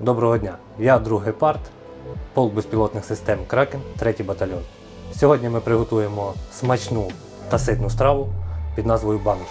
Доброго дня! Я другий парт, полк безпілотних систем Кракен, 3 батальйон. Сьогодні ми приготуємо смачну та ситну страву під назвою банош.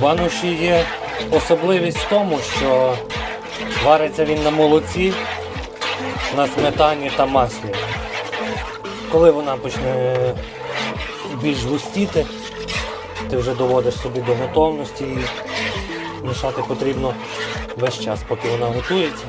Бануші є особливість в тому, що вариться він на молоці, на сметані та маслі. Коли вона почне більш густіти, ти вже доводиш собі до готовності і мішати потрібно весь час, поки вона готується.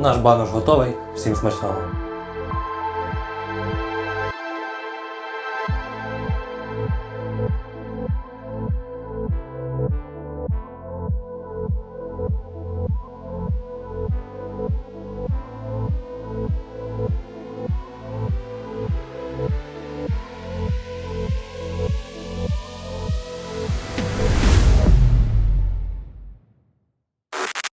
Наш банош готовий. Всім смачного!